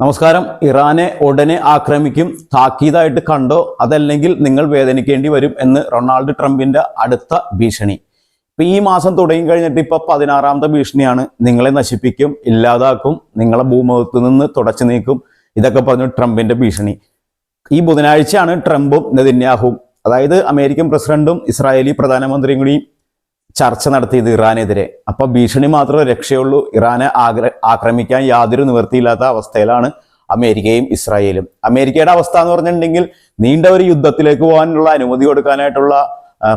നമസ്കാരം. ഇറാനെ ഉടനെ ആക്രമിക്കും. താക്കീതായിട്ട് കണ്ടോ? അതല്ലെങ്കിൽ നിങ്ങൾ വേദനിക്കേണ്ടി വരും എന്ന് റൊണാൾഡ് ട്രംപിന്റെ അടുത്ത ഭീഷണി. ഇപ്പൊ ഈ മാസം തുടങ്ങി കഴിഞ്ഞിട്ട് ഇപ്പൊ പതിനാറാമത്തെ ഭീഷണിയാണ്. നിങ്ങളെ നശിപ്പിക്കും ഇല്ലാതാക്കും നിങ്ങളെ ഭൂമുഖത്ത് നിന്ന് തുടച്ചു നീക്കും. ഇതൊക്കെ പറഞ്ഞു ട്രംപിന്റെ ഭീഷണി. ഈ ബുധനാഴ്ചയാണ് ട്രംപും നെതിന്യാഹും അതായത് അമേരിക്കൻ പ്രസിഡന്റും ഇസ്രായേലി പ്രധാനമന്ത്രിയും കൂടി ചർച്ച നടത്തിയത് ഇറാനെതിരെ. അപ്പൊ ഭീഷണി മാത്രമേ രക്ഷയുള്ളൂ. ഇറാനെ ആക്രമിക്കാൻ യാതൊരു നിവൃത്തിയില്ലാത്ത അവസ്ഥയിലാണ് അമേരിക്കയും ഇസ്രായേലും. അമേരിക്കയുടെ അവസ്ഥ എന്ന് പറഞ്ഞിട്ടുണ്ടെങ്കിൽ നീണ്ട ഒരു യുദ്ധത്തിലേക്ക് പോകാനുള്ള അനുമതി കൊടുക്കാനായിട്ടുള്ള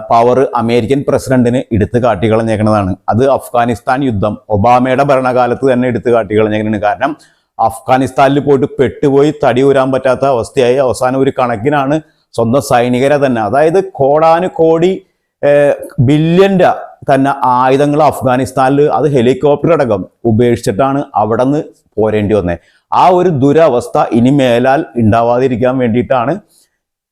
പവർ അമേരിക്കൻ പ്രസിഡന്റിന് എടുത്തു കാട്ടിക്കളഞ്ഞേക്കുന്നതാണ്. അത് അഫ്ഗാനിസ്ഥാൻ യുദ്ധം. ഒബാമയുടെ ഭരണകാലത്ത് തന്നെ എടുത്തു കാട്ടിക്കളഞ്ഞേക്കുന്നതാണ്. കാരണം അഫ്ഗാനിസ്ഥാനിൽ പോയിട്ട് പെട്ടുപോയി തടി ഊരാൻ പറ്റാത്ത അവസ്ഥയായി. അവസാനം ഒരു കണക്കിനാണ് സ്വന്തം സൈനികരെ തന്നെ. അതായത് കോടാനു കോടി ബില്യന്റെ തന്നെ ആയുധങ്ങൾ അഫ്ഗാനിസ്ഥാനിൽ അത് ഹെലികോപ്റ്റർ അടക്കം ഉപേക്ഷിച്ചിട്ടാണ് അവിടെ നിന്ന് പോരേണ്ടി വന്നത് ആ ഒരു ദുരവസ്ഥ ഇനി മേലാൽ ഉണ്ടാവാതിരിക്കാൻ വേണ്ടിയിട്ടാണ്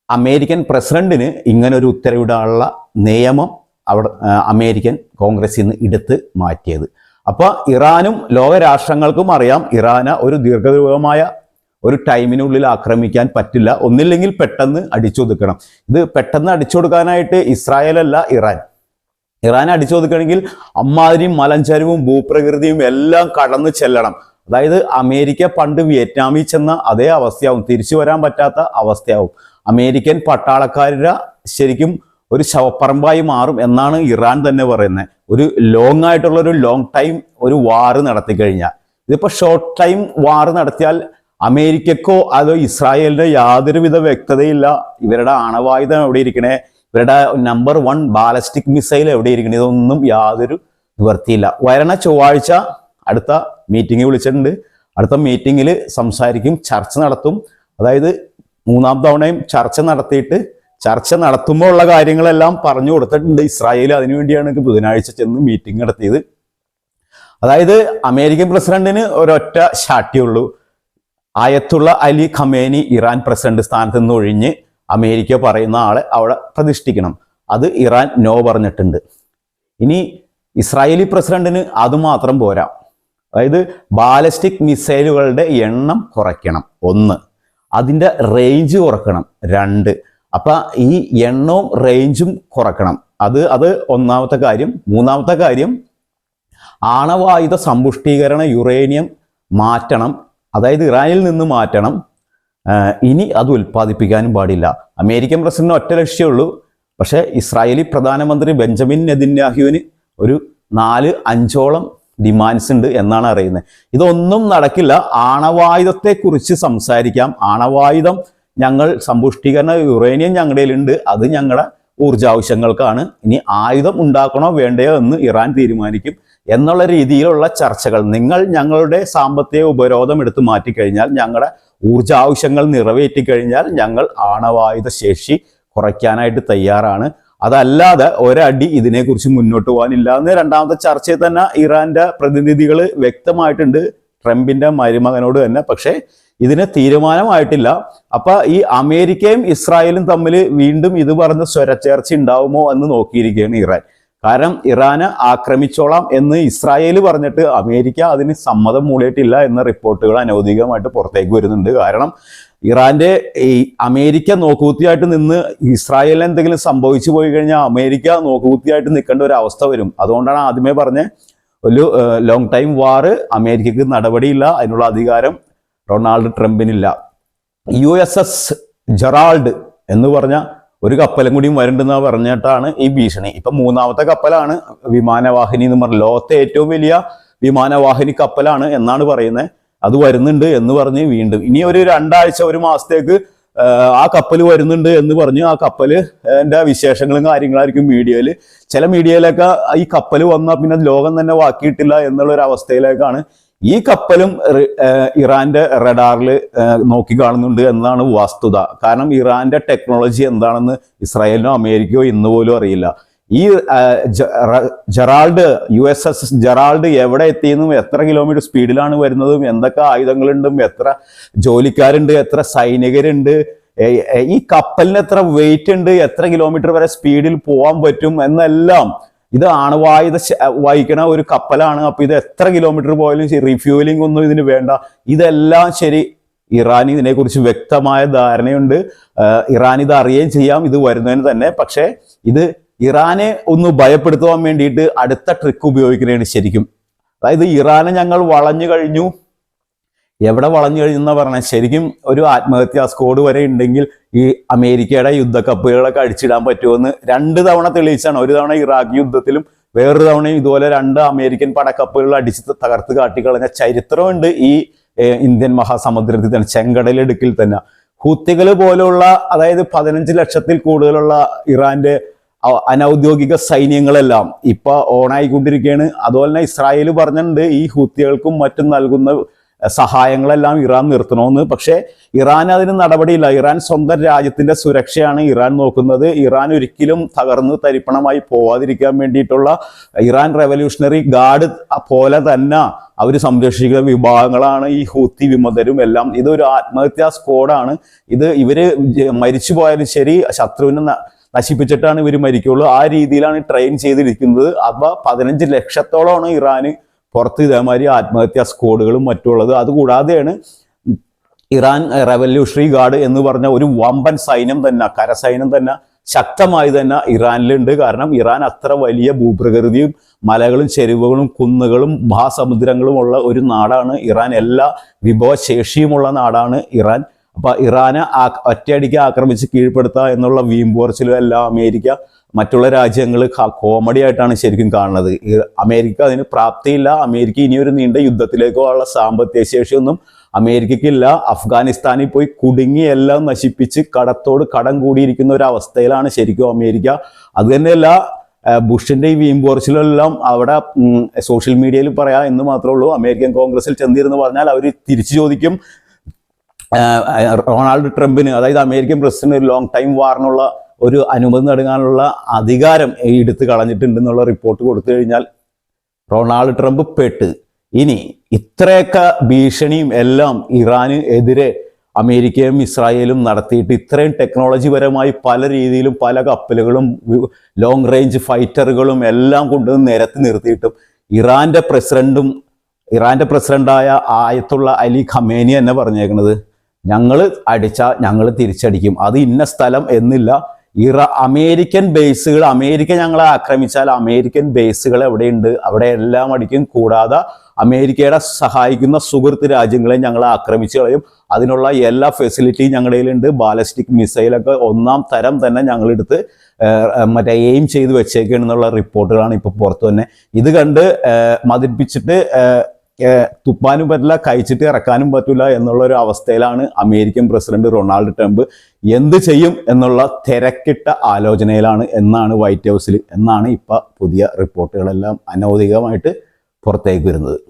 അമേരിക്കൻ പ്രസിഡന്റിന് ഇങ്ങനെ ഒരു ഉത്തരവിടാനുള്ള നിയമം അവിടെ അമേരിക്കൻ കോൺഗ്രസിൽ നിന്ന് എടുത്ത് മാറ്റിയത്. അപ്പോൾ ഇറാനും ലോകരാഷ്ട്രങ്ങൾക്കും അറിയാം ഇറാന് ഒരു ദീർഘദൂരമായ ഒരു ടൈമിനുള്ളിൽ ആക്രമിക്കാൻ പറ്റില്ല. ഒന്നില്ലെങ്കിൽ പെട്ടെന്ന് അടിച്ചൊതുക്കണം. ഇത് പെട്ടെന്ന് അടിച്ചൊടുക്കാനായിട്ട് ഇസ്രായേൽ അല്ല ഇറാൻ. ഇറാൻ അടിച്ചൊതുക്കണമെങ്കിൽ അമ്മാതിരിയും മലഞ്ചരിവും ഭൂപ്രകൃതിയും എല്ലാം കടന്ന് ചെല്ലണം. അതായത് അമേരിക്ക പണ്ട് വിയറ്റ്നാമിൽ ചെന്ന അതേ അവസ്ഥയാവും. തിരിച്ചു വരാൻ പറ്റാത്ത അവസ്ഥയാവും. അമേരിക്കൻ പട്ടാളക്കാരുടെ ശരിക്കും ഒരു ശവപ്പറമ്പായി മാറും എന്നാണ് ഇറാൻ തന്നെ പറയുന്നത്. ഒരു ലോങ് ആയിട്ടുള്ള ഒരു ലോങ് ടൈം ഒരു വാർ നടത്തി കഴിഞ്ഞാൽ ഇതിപ്പോൾ ഷോർട്ട് ടൈം വാർ നടത്തിയാൽ അമേരിക്കക്കോ അതോ യാതൊരു യാതൊരുവിധ വ്യക്തതയില്ല. ഇവരുടെ ആണവായുധം എവിടെ ഇരിക്കണേ? ഇവരുടെ നമ്പർ വൺ ബാലസ്റ്റിക് മിസൈൽ എവിടെ ഇരിക്കണേ? ഇതൊന്നും യാതൊരു നിവർത്തിയില്ല വരണ ചൊവ്വാഴ്ച അടുത്ത മീറ്റിംഗ് വിളിച്ചിട്ടുണ്ട്. അടുത്ത മീറ്റിങ്ങിൽ സംസാരിക്കും ചർച്ച നടത്തും. അതായത് മൂന്നാം തവണയും ചർച്ച നടത്തിയിട്ട് ചർച്ച നടത്തുമ്പോൾ ഉള്ള കാര്യങ്ങളെല്ലാം പറഞ്ഞു കൊടുത്തിട്ടുണ്ട് ഇസ്രായേൽ. അതിനുവേണ്ടിയാണ് ബുധനാഴ്ച ചെന്ന് മീറ്റിംഗ് നടത്തിയത്. അതായത് അമേരിക്കൻ പ്രസിഡന്റിന് ഒരൊറ്റ ശാട്ടിയുള്ളൂ Ayatollah Ali Khamenei Iran president സ്ഥാനത്ത് നിന്ന് ഒഴിഞ്ഞ് അമേരിക്ക പറയുന്ന ആളെ അവിടെ പ്രതിഷ്ഠിക്കണം. അത് ഇറാൻ നോ പറഞ്ഞിട്ടുണ്ട്. ഇനി ഇസ്രായേലി പ്രസിഡന്റിന് അതുമാത്രം പോരാ. അതായത് ബാലിസ്റ്റിക് മിസൈലുകളുടെ എണ്ണം കുറയ്ക്കണം. ഒന്ന്. അതിന്റെ റേഞ്ച് കുറക്കണം. രണ്ട്. അപ്പം ഈ എണ്ണവും റേഞ്ചും കുറക്കണം. അത് അത് ഒന്നാമത്തെ കാര്യം. മൂന്നാമത്തെ കാര്യം ആണവായുധ സമ്പുഷ്ടീകരണ യുറേനിയം മാറ്റണം. അതായത് ഇറാനിൽ നിന്ന് മാറ്റണം. ഇനി അത് ഉൽപ്പാദിപ്പിക്കാനും പാടില്ല. അമേരിക്കൻ പ്രസിഡന്റ് ഒറ്റ ലക്ഷ്യമുള്ളൂ പക്ഷേ ഇസ്രായേലി പ്രധാനമന്ത്രി ബെഞ്ചമിൻ നെതിന്യാഹുവിന് ഒരു നാല് അഞ്ചോളം ഡിമാൻഡ്സ് ഉണ്ട് എന്നാണ് അറിയുന്നത്. ഇതൊന്നും നടക്കില്ല. ആണവായുധത്തെക്കുറിച്ച് സംസാരിക്കാം. ആണവായുധം ഞങ്ങൾ സമ്പുഷ്ടീകരണ യുറേനിയം ഞങ്ങളുടെ ഉണ്ട്. അത് ഞങ്ങളുടെ ഊർജാവശ്യങ്ങൾക്കാണ്. ഇനി ആയുധം ഉണ്ടാക്കണോ വേണ്ടയോ എന്ന് ഇറാൻ തീരുമാനിക്കും. എന്നുള്ള രീതിയിലുള്ള ചർച്ചകൾ. നിങ്ങൾ ഞങ്ങളുടെ സാമ്പത്തിക ഉപരോധം എടുത്തു മാറ്റിക്കഴിഞ്ഞാൽ ഞങ്ങളുടെ ഊർജാവശ്യങ്ങൾ നിറവേറ്റി കഴിഞ്ഞാൽ ഞങ്ങൾ ആണവായുധ ശേഷി കുറയ്ക്കാനായിട്ട് തയ്യാറാണ്. അതല്ലാതെ ഒരടി ഇതിനെക്കുറിച്ച് മുന്നോട്ട് പോകാനില്ല എന്ന് രണ്ടാമത്തെ ചർച്ചയിൽ തന്നെ ഇറാന്റെ പ്രതിനിധികൾ വ്യക്തമായിട്ടുണ്ട്. ട്രംപിന്റെ മരുമകനോട് തന്നെ. പക്ഷേ ഇതിന് തീരുമാനമായിട്ടില്ല. അപ്പൊ ഈ അമേരിക്കയും ഇസ്രായേലും തമ്മിൽ വീണ്ടും ഇത് പറഞ്ഞ സ്വരച്ചേർച്ച ഉണ്ടാവുമോ എന്ന് നോക്കിയിരിക്കുകയാണ് ഇറാൻ. കാരണം ഇറാന് ആക്രമിച്ചോളാം എന്ന് ഇസ്രായേൽ പറഞ്ഞിട്ട് അമേരിക്ക അതിന് സമ്മതം മൂളിയിട്ടില്ല എന്ന റിപ്പോർട്ടുകൾ അനൗദ്യോഗികമായിട്ട് പുറത്തേക്ക് വരുന്നുണ്ട്. കാരണം ഇറാന്റെ ഈ അമേരിക്ക നോക്കുകുത്തിയായിട്ട് നിന്ന് ഇസ്രായേലിന് എന്തെങ്കിലും സംഭവിച്ചു പോയി കഴിഞ്ഞാൽ അമേരിക്ക നോക്കുകുത്തിയായിട്ട് നിൽക്കേണ്ട ഒരു അവസ്ഥ വരും. അതുകൊണ്ടാണ് ആദ്യമേ പറഞ്ഞ ഒരു ലോങ് ടൈം വാറ് അമേരിക്കക്ക് നടപടിയില്ല അതിനുള്ള അധികാരം റൊണാൾഡ് ട്രംപിനില്ല. യു എസ് എസ് ജെറാൾഡ് എന്ന് പറഞ്ഞ ഒരു കപ്പലും കൂടിയും വരുന്നുണ്ടെന്ന് പറഞ്ഞിട്ടാണ് ഈ ഭീഷണി. ഇപ്പൊ മൂന്നാമത്തെ കപ്പലാണ് വിമാനവാഹിനി എന്ന് പറഞ്ഞ ലോകത്തെ ഏറ്റവും വലിയ വിമാനവാഹിനി കപ്പലാണ് എന്നാണ് പറയുന്നത്. അത് വരുന്നുണ്ട് എന്ന് പറഞ്ഞ് വീണ്ടും. ഇനി ഒരു രണ്ടാഴ്ച ഒരു മാസത്തേക്ക് ആ, കപ്പൽ വരുന്നുണ്ട് എന്ന് പറഞ്ഞു ആ കപ്പൽ എന്റെ വിശേഷങ്ങളും കാര്യങ്ങളായിരിക്കും മീഡിയയിൽ. ചില മീഡിയയിലൊക്കെ ഈ കപ്പൽ വന്നാൽ പിന്നെ ലോകം തന്നെ വാക്കിയിട്ടില്ല എന്നുള്ള ഒരു അവസ്ഥയിലേക്കാണ് ഈ കപ്പലും ഇറാന്റെ റഡാറിൽ നോക്കി കാണുന്നുണ്ട് എന്നതാണ് വസ്തുത. കാരണം ഇറാന്റെ ടെക്നോളജി എന്താണെന്ന് ഇസ്രായേലിനോ അമേരിക്കയോ ഇന്ന് പോലും അറിയില്ല. ഈ Gerald U S S Gerald എവിടെ എത്തിയെന്നും എത്ര കിലോമീറ്റർ സ്പീഡിലാണ് വരുന്നതും എന്തൊക്കെ ആയുധങ്ങളുണ്ടും എത്ര ജോലിക്കാരുണ്ട് എത്ര സൈനികരുണ്ട് ഈ കപ്പലിന് എത്ര വെയിറ്റ് ഉണ്ട് എത്ര കിലോമീറ്റർ വരെ സ്പീഡിൽ പോകാൻ പറ്റും എന്നെല്ലാം ഇത് ആണവായുധ വഹിക്കണ ഒരു കപ്പലാണ്. അപ്പൊ ഇത് എത്ര കിലോമീറ്റർ പോയാലും റിഫ്യൂലിംഗ് ഒന്നും ഇതിന് വേണ്ട. ഇതെല്ലാം ശരി ഇറാൻ ഇതിനെക്കുറിച്ച് വ്യക്തമായ ധാരണയുണ്ട്. ഇറാൻ ഇത് അറിയുകയും ചെയ്യാം ഇത് വരുന്നതിന് തന്നെ. പക്ഷേ ഇത് ഇറാനെ ഒന്ന് ഭയപ്പെടുത്തുവാൻ വേണ്ടിയിട്ട് അടുത്ത ട്രിക്ക് ഉപയോഗിക്കുന്നതാണ് ശരിക്കും. അതായത് ഇറാനെ ഞങ്ങൾ വളഞ്ഞു കഴിഞ്ഞു. എവിടെ വളഞ്ഞു കഴിഞ്ഞെന്നാ പറഞ്ഞാൽ ശരിക്കും ഒരു ആത്മഹത്യാ സ്കോഡ് വരെ ഉണ്ടെങ്കിൽ ഈ അമേരിക്കയുടെ യുദ്ധക്കപ്പുകളൊക്കെ അടിച്ചിടാൻ പറ്റുമെന്ന് രണ്ട് തവണ തെളിയിച്ചാണ്. ഒരു തവണ ഇറാഖ് യുദ്ധത്തിലും വേറൊരു തവണയും ഇതുപോലെ രണ്ട് അമേരിക്കൻ പടക്കപ്പുകൾ അടിച്ച് തകർത്ത് കാട്ടിക്കളഞ്ഞ ചരിത്രമുണ്ട് ഈ ഇന്ത്യൻ മഹാസമുദ്രത്തിൽ തന്നെ ചെങ്കടലിടുക്കിൽ തന്നെ. ഹൂത്തികൾ പോലുള്ള അതായത് പതിനഞ്ച് ലക്ഷത്തിൽ കൂടുതലുള്ള ഇറാന്റെ അനൗദ്യോഗിക സൈന്യങ്ങളെല്ലാം ഇപ്പൊ ഓണായിക്കൊണ്ടിരിക്കുകയാണ്. അതുപോലെ തന്നെ ഇസ്രായേൽ പറഞ്ഞിട്ടുണ്ട് ഈ ഹൂത്തികൾക്കും മറ്റും നൽകുന്ന സഹായങ്ങളെല്ലാം ഇറാൻ നിർത്തണമെന്ന്. പക്ഷേ ഇറാൻ അതിന് നടപടിയില്ല. ഇറാൻ സ്വന്തം രാജ്യത്തിന്റെ സുരക്ഷയാണ് ഇറാൻ നോക്കുന്നത്. ഇറാൻ ഒരിക്കലും തകർന്ന് തരിപ്പണമായി പോവാതിരിക്കാൻ വേണ്ടിയിട്ടുള്ള ഇറാൻ റെവല്യൂഷണറി ഗാർഡ് പോലെ തന്നെ അവർ സംരക്ഷിക്കുന്ന വിഭാഗങ്ങളാണ് ഈ ഹൂത്തി വിമതരും എല്ലാം. ഇതൊരു ആത്മഹത്യാ സ്ക്വാഡാണ്. ഇത് ഇവർ മരിച്ചു പോയാലും ശരി ശത്രുവിനെ നശിപ്പിച്ചിട്ടാണ് ഇവർ മരിക്കുള്ളൂ. ആ രീതിയിലാണ് ട്രെയിൻ ചെയ്തിരിക്കുന്നത്. അപ്പൊ പതിനഞ്ച് ലക്ഷത്തോളമാണ് ഇറാന് പുറത്ത് ഇതേമാതിരി ആത്മഹത്യാ സ്ക്വാഡുകളും മറ്റുള്ളത് അതുകൂടാതെയാണ് ഇറാൻ റവല്യൂഷണറി ഗാർഡ് എന്ന് പറഞ്ഞ ഒരു വമ്പൻ സൈന്യം തന്നെ കരസൈന്യം തന്നെ ശക്തമായി തന്നെ ഇറാനിലുണ്ട്. കാരണം ഇറാൻ അത്ര വലിയ ഭൂപ്രകൃതിയും മലകളും ചെരുവുകളും കുന്നുകളും മഹാസമുദ്രങ്ങളും ഉള്ള ഒരു നാടാണ് ഇറാൻ. എല്ലാ വിഭവശേഷിയുമുള്ള നാടാണ് ഇറാൻ. അപ്പൊ ഇറാനെ ഒറ്റയടിക്ക് ആക്രമിച്ച് കീഴ്പ്പെടുത്തുക എന്നുള്ള വീമ്പോർച്ചിലും എല്ലാം അമേരിക്ക. മറ്റുള്ള രാജ്യങ്ങൾ കോമഡി ആയിട്ടാണ് ശരിക്കും കാണുന്നത്. അമേരിക്ക അതിന് പ്രാപ്തിയില്ല. അമേരിക്ക ഇനിയൊരു നീണ്ട യുദ്ധത്തിലേക്കോ ഉള്ള സാമ്പത്തിക ശേഷിയൊന്നും അമേരിക്കയ്ക്കില്ല. അഫ്ഗാനിസ്ഥാനിൽ പോയി കുടുങ്ങി എല്ലാം നശിപ്പിച്ച് കടത്തോട് കടം കൂടിയിരിക്കുന്ന ഒരു അവസ്ഥയിലാണ് ശരിക്കും അമേരിക്ക. അത് തന്നെയല്ല ബുഷിന്റെ ഈ വീമ്പോർച്ചിലെല്ലാം അവിടെ സോഷ്യൽ മീഡിയയിൽ പറയാ എന്ന് മാത്രമേ ഉള്ളൂ. അമേരിക്കൻ കോൺഗ്രസിൽ ചെന്നിരുന്ന് പറഞ്ഞാൽ അവർ തിരിച്ചു ചോദിക്കും. റൊണാൾഡ് ട്രംപിന് അതായത് അമേരിക്കൻ പ്രസിഡന്റ് ഒരു ലോങ് ടൈം വാറിനുള്ള ഒരു അനുമതി നൽകാനുള്ള അധികാരം എടുത്തു കളഞ്ഞിട്ടുണ്ടെന്നുള്ള റിപ്പോർട്ട് കൊടുത്തു കഴിഞ്ഞാൽ റൊണാൾഡ് ട്രംപ് പെട്ട്. ഇനി ഇത്രയൊക്കെ ഭീഷണിയും എല്ലാം ഇറാന് എതിരെ അമേരിക്കയും ഇസ്രായേലും നടത്തിയിട്ട് ഇത്രയും ടെക്നോളജി പരമായി പല രീതിയിലും പല കപ്പലുകളും ലോങ് റേഞ്ച് ഫൈറ്ററുകളും എല്ലാം കൊണ്ട് നിരത്തി നിർത്തിയിട്ടും ഇറാന്റെ പ്രസിഡന്റും ഇറാന്റെ പ്രസിഡന്റായ ആയത്തുള്ള അലി ഖമേനി എന്നെ പറഞ്ഞേക്കുന്നത്. ഞങ്ങൾ അടിച്ചാൽ ഞങ്ങൾ തിരിച്ചടിക്കും. അത് ഇന്ന സ്ഥലം എന്നില്ല. ഇറ അമേരിക്കൻ ബേസുകൾ അമേരിക്ക ഞങ്ങളെ ആക്രമിച്ചാൽ അമേരിക്കൻ ബേസുകൾ എവിടെയുണ്ട്? അവിടെ എല്ലാം അടിക്കും. കൂടാതെ അമേരിക്കയുടെ സഹായിക്കുന്ന സുഹൃത്ത് രാജ്യങ്ങളെ ഞങ്ങൾ ആക്രമിച്ചു കളയും. അതിനുള്ള എല്ലാ ഫെസിലിറ്റിയും ഞങ്ങളുടെ കയ്യിലുണ്ട്. ബാലസ്റ്റിക് മിസൈലൊക്കെ ഒന്നാം തരം തന്നെ ഞങ്ങളെടുത്ത് മറ്റേ എയിം ചെയ്ത് വെച്ചേക്കണെന്നുള്ള റിപ്പോർട്ടുകളാണ് ഇപ്പോൾ പുറത്തു തന്നെ ഇത് കണ്ട് മതിപ്പിച്ചിട്ട് തുപ്പാനും പറ്റില്ല കഴിച്ചിട്ട് ഇറക്കാനും പറ്റില്ല എന്നുള്ള ഒരു അവസ്ഥയിലാണ് അമേരിക്കൻ പ്രസിഡന്റ് റൊണാൾഡ് ട്രംപ് എന്ത് ചെയ്യും എന്നുള്ള തിരക്കിട്ട ആലോചനയിലാണ് എന്നാണ് വൈറ്റ് ഹൗസിൽ എന്നാണ് ഇപ്പൊ പുതിയ റിപ്പോർട്ടുകളെല്ലാം അനൗദികമായിട്ട് പുറത്തേക്ക് വരുന്നത്.